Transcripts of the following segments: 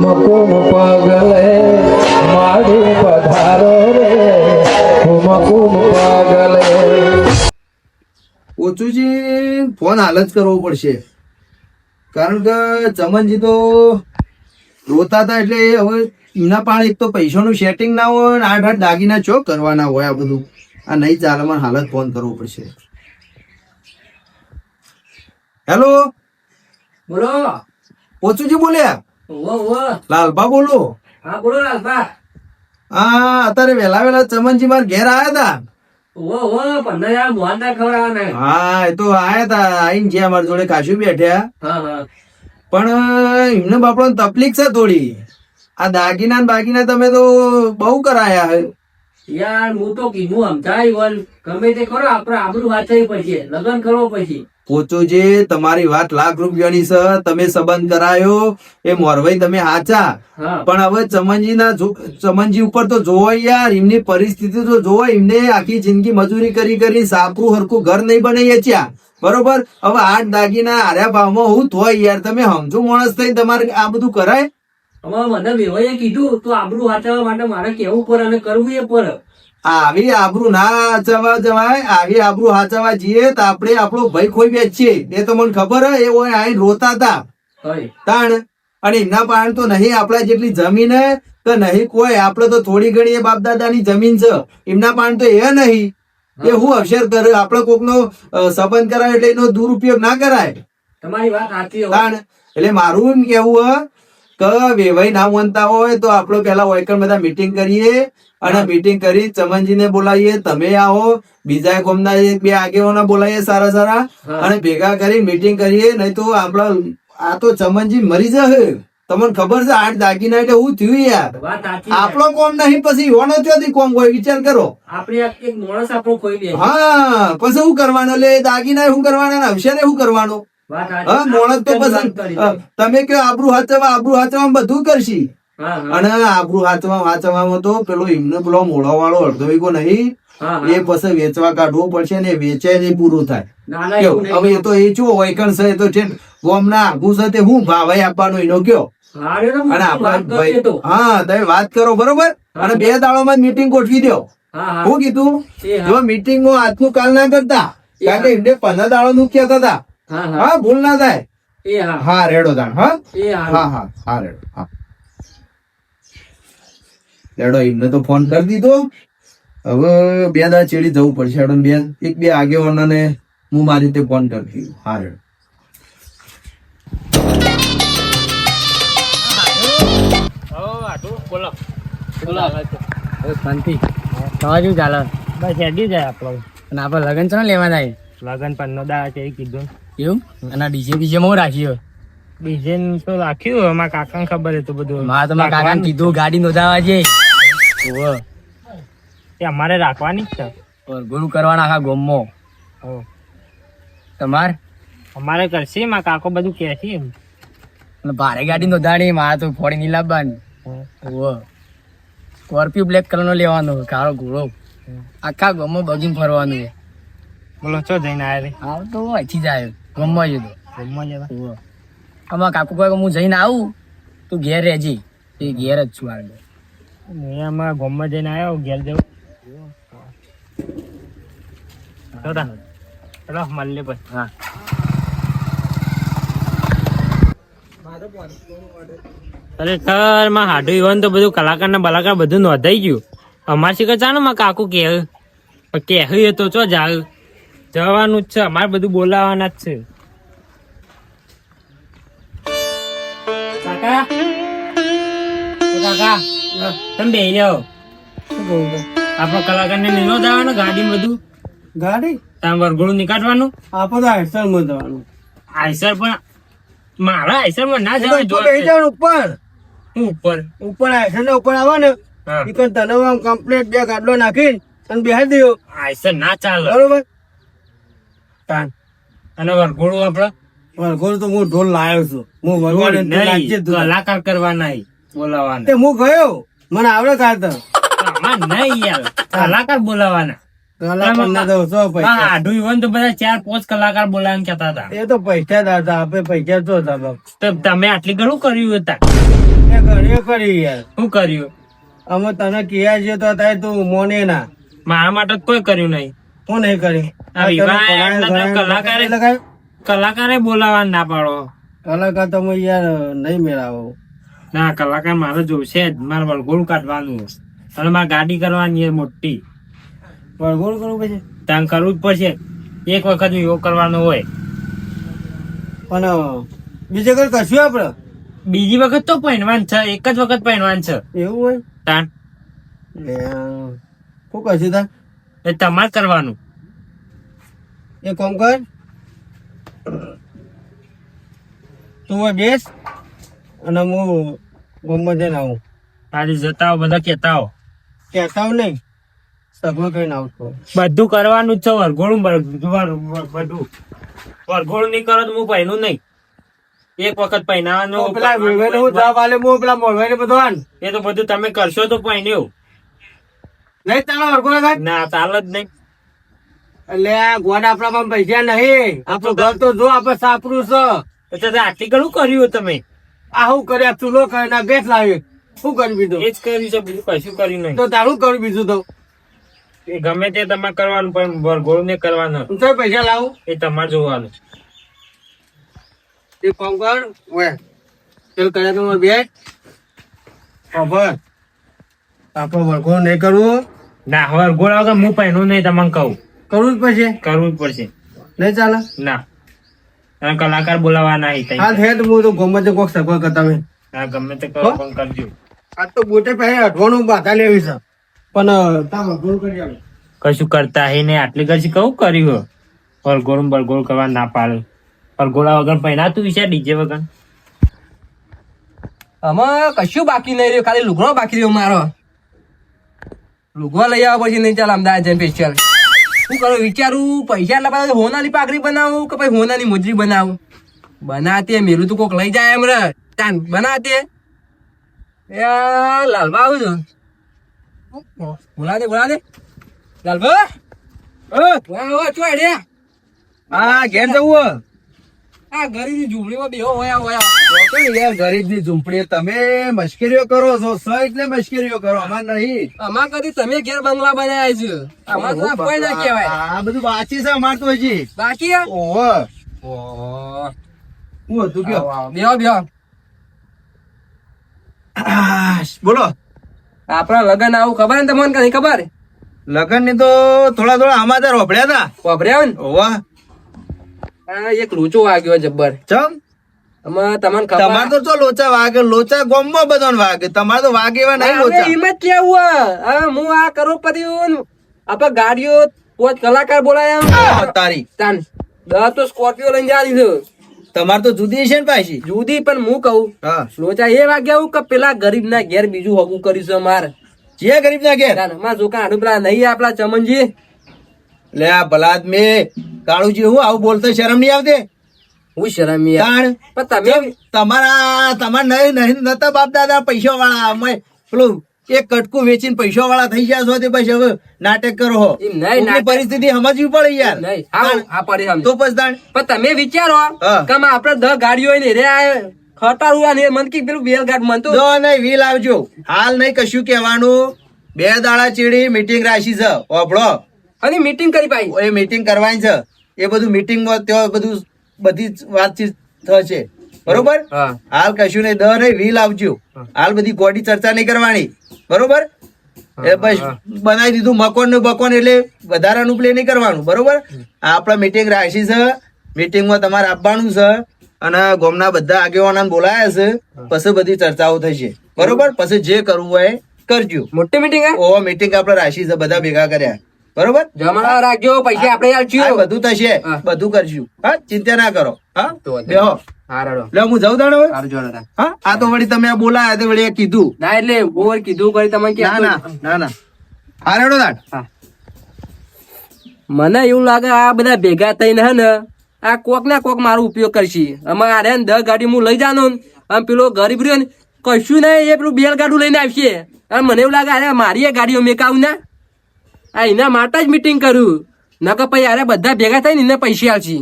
કુમકુમ પગલે માડી પધારો રે કુમકુમ પગલે. ઓછુજી ફોન હાલ જ કરવો પડશે. કારણ કે ચમનજી તો રોતા હતા એટલે હવે એમના પાસે એક તો પૈસાનું સેટિંગ ના હોય ને આઠ આઠ દાગીના ચો કરવાના હોય આ બધું. આ નહીં ચાલે મને હાલત ફોન કરવો પડશે. હેલો? બોલો. ઓછુજી બોલ્યા? ઓ બોલો. હા બોલો લાલબા હા અત્યારે વેલા વેલા ચમનજી માર ઘેર આવ્યા તા. હા એ તો આયા હતા આઈને જ્યાં મારી જોડે કાશી બેઠ્યા. પણ એમને બાપડો તકલીફ છે થોડી. આ દાગીના ને બાગીના તમે તો બહુ કરાયા યાર હું તો કીધું સમજાય વલ ગમે તે કરો આપણે આબરૂ વાંચવી પછી લગ્ન કરવો પછી. પોચો જે તમારી વાત લાખ રૂપિયાની છે તમે સંબંધ કરાયો એ મોરભાઈ તમે હાચા. પણ હવે ચમનજી ના ચમનજી ઉપર તો જોવો યાર એમની પરિસ્થિતિ તો જોવો એમને આખી જિંદગી મજૂરી કરી કરી સાપરું હરખું ઘર નહીં બનાવી ચ્યા બરોબર? હવે આઠ દાગીના આર્યા ભાવમાં હું થોય યાર તમે સમજો માણસ થઈ તમારે આ બધું કરાય? હવે મને વેવાઈએ કીધું તો આબરૂ વાંચવા માટે મારે કેવું પડે અને કરવું એ પડે આવી આબરૂ ના હાચવા જવાય આવી આબરૂ હાચવા જઈએ તો આપણે આપણો ભય ખોઈ બેસીએ. એ તો મને ખબર હે એ હોય આઈ રોતા હતા તાણ. અને એના પાણ તો નહીં આપણા જેટલી જમીન હે તો નહીં કોઈ આપણે તો થોડી ઘણી એ બાપ દાદાની જમીન છે. એમના પાણ તો એ નહીં. એ હું અક્ષર કરે આપણે કોકનો સંબંધ કરાય એટલે એનો દુરુપયોગ ના કરાય. તમારી વાત સાચી તાણ. એટલે મારું એમ કેવું હે કે વેવાઈ ના માનતા હોય તો આપણે પેલા વૈકણ બધા મીટિંગ કરીએ અને મીટિંગ કરી ચમનજીને બોલાવીએ. તમે આવો બીજા ગોમના એક બે આગેવાનો બોલાવીએ સારા સારા. અને ભેગા કરી મીટિંગ કરીએ નહીં તો આપડા આ તો ચમનજી મરી જશે. તમને ખબર છે આઠ દાગીના એટલે હું થયું યાર. આપણો કોમ નહીં પછી યોનો ચોથી કોમ હોય વિચાર કરો. આપણે એક માણસ આપણો ખોઈ દે હા પછી શું કરવાનું? લે દાગીના શું કરવાના ને અવસરે શું કરવાનું. હા મોણસ તો તમે કે આબરૂ હાચવા આબરૂ હાચવા બધું કરશી. અને આબરૂ હાચવા વાંચવામાં તો પેલો એમને પેલો મોળો વાળો અડધો વીઘો નહીં. એ પછી વેચવા કાઢવો પડશે ને વેચે ને પૂરું થાય. હવે એ તો એ શું વૈકણ છે તો છે ગોમના આગુ છે તે હું ભાવાઈ આપવાનો એનો કયો? અને આપણા ભાઈ હા તમે વાત કરો બરોબર? અને બે દાડોમાં મીટિંગ ગોઠવી દો. હા કીધું જો મીટિંગ આજનું કાલ ના કરતા કારણ કે એમને પંદર દાડો નું કહેતા હતા. હા ભૂલ ના થાય. એ હા. હા રેડો દાણ હા? એ હા. હા હા હા રેડો હા. રેડો એમને તો ફોન કરી દીધો. હવે બે દા ચેડી જવું પડશે હેડો ને બે. એક બે આગેવાનોને હું મારી રીતે ફોન કરી દીધું હા રેડો. શાંતિ. તમારે શું ચાલે. બસ એડી જાય આપણો. અને આપણે લગન છે ને લેવા જાય લગન પંદર દા છે કીધું. એવું અને ડીજે બીજે મો રાખ્યો ડીજે તો રાખ્યું અમારા કાકા ખબર હતું બધું મા તો મારા કાકા કીધું ગાડી નોંધાવા છે. એ અમારે રાખવાની જ છે. ગુરુ કરવાના આખા ગોમો હો. તમાર? અમારે કરશે માં કાકો બધું કે છે અને ભારે ગાડી નોંધાણી મારે તો ફોડી નહીં લાવવાની. ઓ. સ્કોર્પિયો બ્લેક કલર નો લેવાનો કાળો ઘોડો. આખા ગોમો બગીને ફરવાનું બોલો ચો જઈને આવ્યા રે? આવ તો અહીંથી આવ્યો ગમવા જતો ગમવા ઓહો આમાં કાકુ કહે હું જઈને આવું તું ઘેર રહેજી. એ ઘેર જ છું આગળ હું આમાં ગામમાં જઈને આવ્યો ઘેર જવું ચલો મળીએ પછી. હા. ખરેખરમાં હાડું ઈવન તો બધું કલાકાર ના બલાકાર બધું નોંધાઈ ગયું. અમાર શીખર ચાલો માં કાકુ કે કે એ તો ચો જાવ. જવાનું જ છે. અમારે બધું બોલાવાના જ છે. કાકા? કાકા તમે બે જાઓ આપણો કલાકાર ને નીનો જવાનું ગાડી બધું? ગાડી? તમે વરઘોડું નીકાળવાનું? આપણે તો આઈસરમાં જવાનું. પણ મારા આઈસરમાં ના જવાનું ઉપર. હું ઉપર? ઉપર આઈસર ને ઉપર આવે ને. તને આમ કમ્પ્લીટ બે ગાડલો નાખી અને બેહાડી દેવો આઈસર ના ચાલે. બરોબર? તાન. અને વરઘોડું આપડે? વરઘોડું તો હું ઢોલ લાવ્યો છું. હું વરઘોડું. કલાકાર કરવાના બોલાવાના. તે હું ગયો? મને આવડે કાઢતા નહીં યાર. કલાકાર બોલાવાના તમે આટલી ઘણું કર્યું હતા? અમે કરી યાર. શું કર્યું? અમે તને કહ્યા છે તો અત્યારે તું મોને ના મારા માટે કોઈ કર્યું નહીં. હું નહીં કર્યું કલાકારે બોલાવા ના પાડો. કલાકાર તમે યાર નહીં મેળાવો. ના કલાકાર મારે જોશે જ. મારે વળગોળ કાઢવાનું. અને મારે ગાડી કરવાની છે મોટી. વળગોળ કરવું પછી ત્યાં કરવું જ પડશે. એક વખત યોગ કરવાનો હોય. પણ બીજે કઈ કશું આપણે? બીજી વખત તો પહેરવાન છે. એક જ વખત પહેરવાન છે. એવું હોય? તાન શું કશું તા એ તમારે કરવાનું. એ કોમ કર. તું હોય બેસ અને હું ગમે જઈને આવું. તારી જતા બધા કહેતા આવો. કહેતા હો નહીં સગવડ કરીને આવતો બધું કરવાનું જ છે વરઘોડું બધું. વરઘોડું નહીં કરો તો હું પહેલું નહીં. એક વખત પહેરાવાનું પેલા હું જવાબ આલે હું પેલા મોરવાઈને બધો એ તો બધું તમે કરશો તો પહેર્યું. નહીં વળગો લગાડ ના ચાલ જ નહીં. એટલે ગોડ આપણા પાસે નહીં. આપણું ઘર તો જો આપણે સાપરું છે. એટલે આટલી ઘણું કર્યું તમે. આ શું કર્યા ચૂલો કરે ના ગેસ લાવી શું કરી બીજું? એ જ કર્યું છે બીજું કશું કર્યું નહીં. તો તારું કર્યું બીજું તો. એ ગમે તે તમારે કરવાનું પણ વરઘોડું ને કરવાનું. હું તો પૈસા લાવું? એ તમારે જોવાનું એ કામ કર વે ચલ કર્યા તો બે ખબર આપણો વળગો નહીં કરવું. ના વરઘોડ વગર હું પહેરું નહીં તમને કહું. કરવું જ પડશે. કરવું જ પડશે. નહીં ચાલે? ના. અને કલાકાર બોલાવવાના નહીં હા. છે તો હું તો ગમે તે કોક સગવડ કરતા મેં હા ગમે તે કરો પણ કરજો. આ તો બોટે પહેલા અઠવાનું બાધા લેવી છે. પણ તા વળગો કરી આવે કશું કરતા હે નહીં. આટલી કશું કહું કર્યું વળગોળ બરઘોડ કરવા ના પાડે. વરઘોડા વગર પહેરાતું વિશે ડીજે વગર. આમાં કશું બાકી નહીં રહ્યું. ખાલી લુગડો બાકી રહ્યો મારો. લુગડો લઈ આવવા પછી નહીં ચાલ અમદાવાદ જઈને સ્પેશિયલ શું કરું, વિચારું, પૈસા એટલા બધા હોનાની પાઘડી બનાવું કે પછી હોનાની મોજરી બનાવું? બનાતે મેલું તો કોક લઈ જાય એમ રે. ચાન બનાતે એ લાલબા આવું છું. બોલા દે બોલા દે લાલબા વાહ વાહ ચો રે હા ઘેર જવું આ ગરીબની ઝૂંપડીમાં બેહો, હોયા હોયા યાર ઝૂંપડી તમે મશ્કરીઓ કરો છો સ એટલે મશ્કરીઓ કરો અમાર નહીં. અમાર કદી તમે ઘેર બંગલા બનાવ્યા છે? અમાર તો કોઈ ના કહેવાય. આ બધું બાકી છે અમાર તો હજી. બાકી ઓહો. ઓહો. હું હતું કયો? આવો, આવો. બેહો બેહો. બોલો. આપણા લગન આવું ખબર ને તમને કઈ ખબર? લગનની તો થોડા થોડા સમાચાર હોભળ્યા હતા. વાપર્યા ને? ઓવા એક રૂચો વાગ્યો જબ્બર. ચમ? તમારે તો લોચા વાગે લોચા ગોમમાં બધાને વાગે. તમારે તો વાગે એવા નહીં લોચા. કેવું હે. આ કરોડપતિ ને ગાડીઓ કલાકાર બોલાયા. તારી. તાન દસ તો સ્કોર્પિયો લઈને જા દીધું તમારે તો જુદી છે ને પાછી. જુદી પણ હું કહું હા. લોચા એ વાગે આવું કે પેલા ગરીબ ના ઘેર બીજું હગું કરીશું મારે જે ગરીબ ના ઘેર મારા છોકરા હાડું નહીં આપડા ચમનજી. લે આ ભલાદ મે. કાળુજી હું આવું બોલતો શરમ નહીં આવતી? હું શરમ પણ તમે તમારા તમારા નહીં નહીં નતા બાપ દાદા પૈસા વાળા અમે પેલું એક કટકું વેચીને પૈસા વાળા થઈ ગયા છો તે પછી હવે નાટક કરો હો. એમ નહીં, કોકની નાટક. પરિસ્થિતિ સમજવી પડે યાર. નહીં આ પડે તો પછી તાણ. પણ તમે વિચારો. કે આપણે દસ ગાડીઓ ને રે ખટારું ને મન કે પેલું બેલગાડ મન તો નહીં વીલ આવજો. હાલ નહીં કશું કહેવાનું. બે દાડા ચીડી મીટિંગ રાખી છે. ઓભળો. અને મીટિંગ કરી પાઈ. એ મીટિંગ કરવાની છે. એ બધું મીટિંગમાં ત્યાં બધું બધી જ વાતચીત થશે બરોબર? હાલ કશું નહીં દર નહીં વીલ આવજો. હાલ બધી ગોડી ચર્ચા નહીં કરવાની. બરોબર? એ બસ બનાવી દીધું મકોનનું બકોન એટલે વધારાનું પ્લે નહીં કરવાનું. બરોબર? આપણે મીટિંગ રાખી છે. મીટિંગમાં તમારે આપવાનું છે. અને ગોમના બધા આગેવાના બોલાયા છે. પછી બધી ચર્ચાઓ થશે બરોબર? પછી જે કરવું હોય કરજો. મોટી મીટિંગ ઓ મીટિંગ આપણે રાખી છે બધા ભેગા કર્યા. બરોબર? જમણા રાખજો પૈસા આપણે આ આલજો બધું થશે. બધું કરશું. હા ચિંતા ના કરો. હા? તો બેહો. લે હું જાઉં તાણે હવે? સારું જોડો તા. હા આ તો વળી તમે બોલાયા તે વળી કીધું. ના એટલે બોર કીધું કરી તમે કે ના ના ના ના. હા મને એવું લાગે આ બધા ભેગા થઈને હે ને આ કોક ના કોક મારો ઉપયોગ કરશે. અમારે આરે ને દસ ગાડી હું લઈ જાનું આમ પેલો ગરીબ રહ્યો ને કશું નહીં એ પેલું બેલગાડું લઈને આવશે. અને મને એવું લાગે અરે મારી ગાડીઓ મેકાવું ના આ એના માટે જ મીટિંગ કર્યું નકર પછી અરે બધા ભેગા થઈને એને પૈસા આવશે.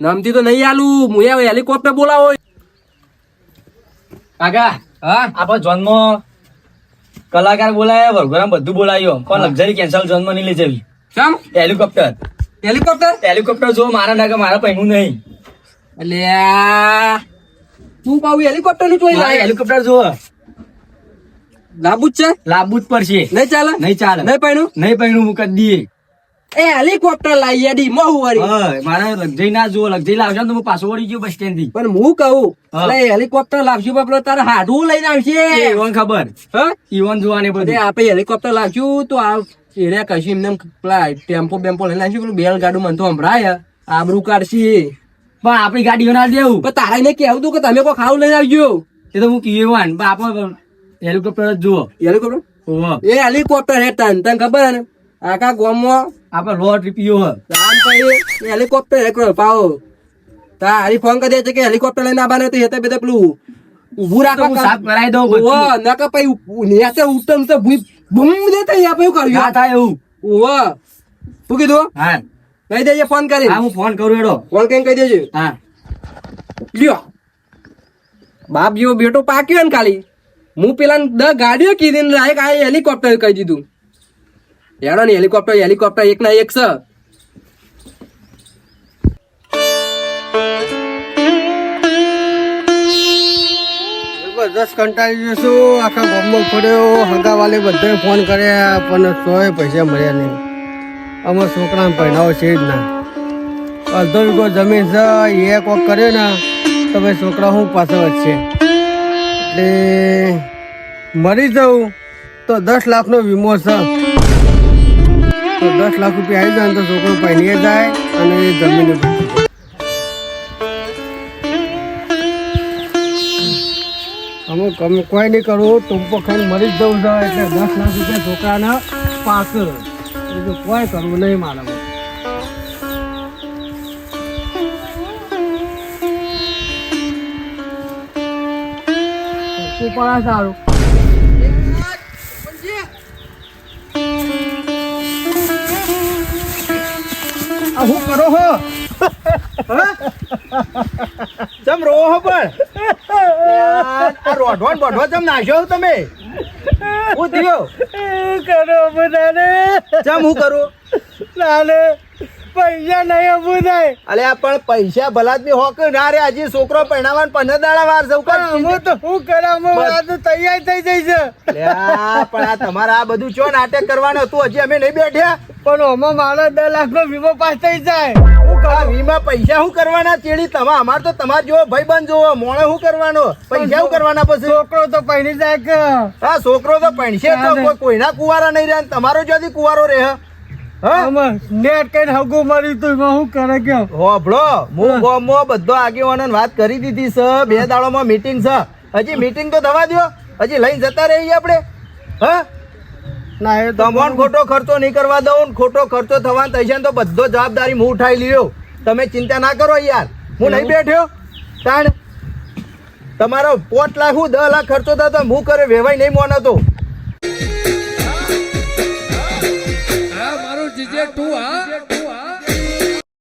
નમતી તો નહીં આલું. હું હેલિકોપ્ટર બોલાવો કાકા હા? આપણો જન્મ કલાકાર બોલાયા વરઘોડા બધું બોલાયો પણ લક્ઝરી કેન્સલ જન્મ નહીં લઈ જવી ચમ હેલિકોપ્ટર હેલિકોપ્ટર હેલિકોપ્ટર જો મારા નાકે મારા પૈનું નહીં. અલ્યા. તું પાવું હેલિકોપ્ટરનું જોઈ હેલિકોપ્ટર જો લાંબુ જ છે? લાવવું જ પડશે. નહીં ચાલે? નહીં ચાલે. નહીં પૈણું નહીં પૈનું હું કરી દઈએ. એ હેલિકોપ્ટર લાવી દી મહુ વાળી મારે લગજઈ ના જો લગજઈ લાવશે ને તો હું પાછો વળી ગયો બસ સ્ટેન્ડથી પણ હું કહું હા. હેલિકોપ્ટર લાવશું બાપલો તારે હાડું લઈને આવશે. ઈવન ખબર. હા? ઈવન જોવાની બધે. આપણે હેલિકોપ્ટર લાવશું તો આ એને કશું એમને પેલા ટેમ્પો બેમ્પો લઈને આવશું પેલું બેલ ગાડું મને તો સંભળાય આબરું કાઢશી. પણ આપણી ગાડીઓ ના દેવું. પણ તારા એને કેવું તું કે તમે કોઈ ખાવું લઈને આવજો. એ તો હું કીવાન પણ આપણે હેલિકોપ્ટર જ જુઓ. હેલિકોપ્ટર. એ હેલિકોપ્ટર હે તન. તને ખબર ને? આખા ગામમાં આપણે રોડ રીપીઓ હ. રામ ભાઈ હેલિકોપ્ટર હે કોઈ તા હારી ફોન કરી દે કે હેલિકોપ્ટર લઈને આવવાના તો હેતે તો બધા પેલું ઊભું રાખો સાફ કરાવી દઉં ઓ નકા પછી નેસે ઉતમ તો ભૂઈ બૂમ દે તો અહીંયા પછી ના થાય એવું. ઓ શું કીધું? હા. કહી દેજે ફોન કરી. હા હું ફોન કરું એડો ફોન કઈ કહી દેજે. હા. લ્યો. બાપ જેવો બેટો પાક્યો ને ખાલી. હું પેલા દ ગાડીઓ કીધી ને લાયક આ હેલિકોપ્ટર કહી દીધું. હેડો ને હેલિકોપ્ટર હેલિકોપ્ટર એક ના એક છે દસ કંટાળી જશું આખા ગામમાં ફર્યો હગાવાલે બધે ફોન કર્યા પણ તોય પૈસા મળ્યા નહીં. અમારા છોકરાને પહેરાવો છે જ ના. અડધો વીઘો જમીન છે એ કોક કર્યો ને, તો ભાઈ છોકરા હું પાછળ વધશે એટલે મરી જાઉં તો દસ લાખનો વીમો છે. તો દસ લાખ રૂપિયા આવી જાય તો છોકરો પહેરીએ જાય અને જમીને અમે કોઈ નહીં કરવું તું પણ મરી જ જવું છે એટલે દસ લાખ રૂપિયા છોકરાને પાસ બીજું કોઈ કરવું નહીં મારા પણ સારું. હું કરો હો? ચમ રો હો પણ. આ રોઢવાન બોઢવા ચમ નાખ્યો તમે? હું થયો? કરો બધાને. ચમ હું કરું? નાને. પૈસા નહીં આપવું થાય અલે પણ પૈસા ભલાદમી હોક. ના રે હજી છોકરો પહેણાવાન પંદર દાડા વાર સૌ હું તો શું કરા બસ. તૈયાર થઈ જઈ છે પણ આ તમારા આ બધું ચો નાટક કરવાનું હતું? હજી અમે નહીં બેઠ્યા? પણ અમે મારો દસ લાખ નો વીમો પાસ થઈ જાય. વીમા પૈસા શું કરવાના? ચેડી તમા અમાર તો તમાર જેવો ભાઈ બંધ જોવો મોણે શું કરવાનો? પૈસા શું કરવાના પછી? છોકરો તો પહેરી જાય હા છોકરો તો તો કોઈના કુવારા નહીં રહ્યા ને તમારો જ્યાંથી કુવારો રહે. નેટ કઈ હગું મરી તું એમાં કરે કે હોભળો હું ગોમો બધો આગેવાનોને વાત કરી દીધી છે. બે દાડોમાં મીટિંગ છે. હજી મીટિંગ તો થવા દ્યો. હજી લઈને જતા રહીએ આપણે. હા? ના એ તો ખોટો ખર્ચો નહીં કરવા દઉં ને ખોટો ખર્ચો થવાનો થઈ તો બધો જવાબદારી હું ઉઠાઈ લ્યો. તમે ચિંતા ના કરો યાર. હું નહીં બેઠ્યો. તાણ તમારો પોટ લાખ હું દસ લાખ ખર્ચો થતો હું કરે વેવાય નહીં મોનતો જીજે તું હા